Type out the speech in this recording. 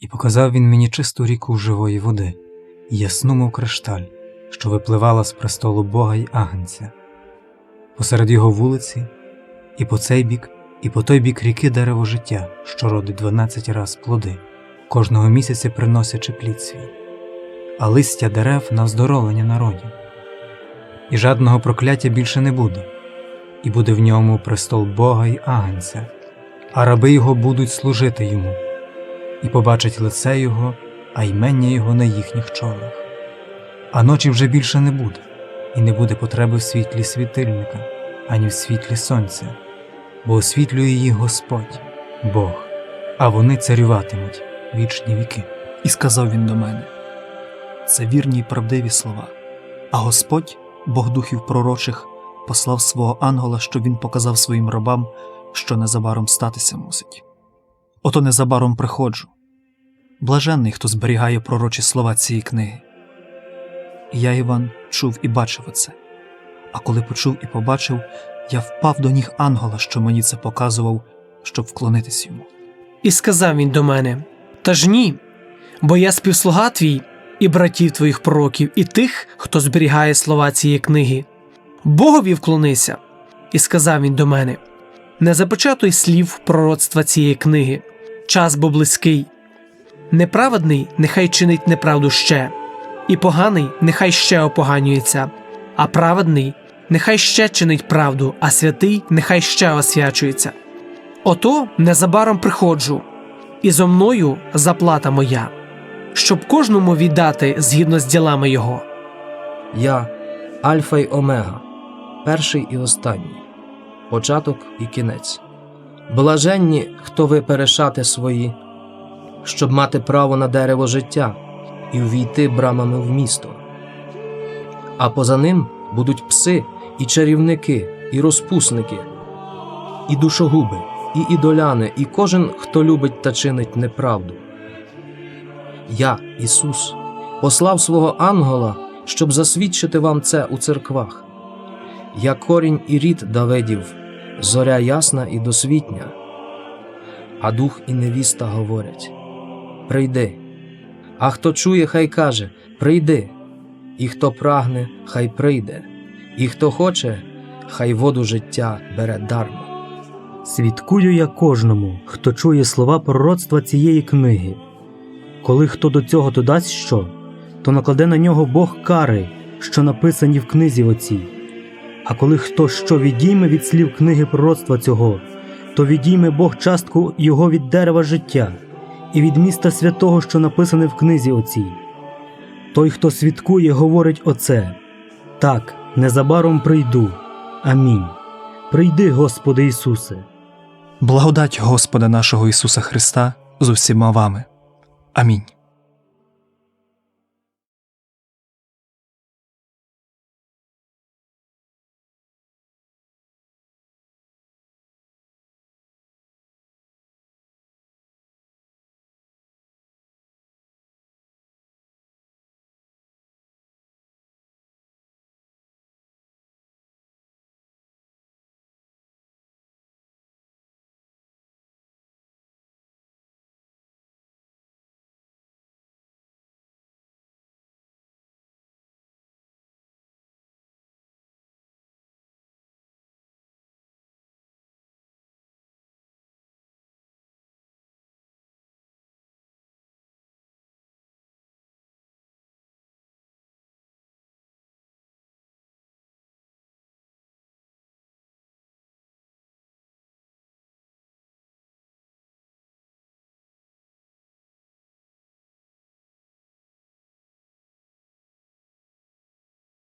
І показав він мені чисту ріку живої води, ясну, мов кришталь, що випливала з престолу Бога й Агнця. Посеред його вулиці, і по цей бік, і по той бік ріки дерево життя, що родить дванадцять раз плоди, кожного місяця приносячи плід свій, а листя дерев на оздоровлення народів. І жадного прокляття більше не буде, і буде в ньому престол Бога й Агнця, а раби його будуть служити йому, і побачать лице його, а ймення його на їхніх чолах. А ночі вже більше не буде, і не буде потреби в світлі світильника, ані в світлі сонця, бо освітлює їх Господь, Бог, а вони царюватимуть вічні віки. І сказав він до мене: Це вірні й правдиві слова. А Господь, Бог духів пророчих, послав свого ангела, щоб він показав своїм рабам, що незабаром статися мусить. Ото незабаром приходжу. Блаженний, хто зберігає пророчі слова цієї книги. Я, Іван, чув і бачив оце. А коли почув і побачив, я впав до ніг ангела, що мені це показував, щоб вклонитись йому. І сказав він до мене: Та ж ні, бо я співслуга твій і братів твоїх пророків, і тих, хто зберігає слова цієї книги. Богові вклонися. І сказав він до мене: Не започатуй слів пророцтва цієї книги, час бо близький. Неправедний нехай чинить неправду ще, і поганий нехай ще опоганюється, а праведний нехай ще чинить правду, а святий нехай ще освячується. Ото незабаром приходжу, і зо мною заплата моя, щоб кожному віддати згідно з ділами його. Я Альфа й Омега, перший і останній, початок і кінець. Блаженні, хто ви перешати свої, щоб мати право на дерево життя і увійти брамами в місто. А поза ним будуть пси і чарівники, і розпусники, і душогуби, і ідоляни, і кожен, хто любить та чинить неправду. Я, Ісус, послав свого ангела, щоб засвідчити вам це у церквах. Я корінь і рід Давидів, зоря ясна і досвітня. А дух і невіста говорять: Прийди. А хто чує, хай каже: Прийди. І хто прагне, хай прийде, і хто хоче, хай воду життя бере дармо. Свідкую я кожному, хто чує слова пророцтва цієї книги. Коли хто до цього додасть що, то накладе на нього Бог кари, що написані в книзі оцій. А коли хто що відійме від слів книги пророцтва цього, то відійме Бог частку його від дерева життя і від міста святого, що написане в книзі оцій. Той, хто свідкує, говорить оце так, незабаром прийду. Амінь. Прийди, Господи Ісусе. Благодать Господа нашого Ісуса Христа з усіма вами. Амінь.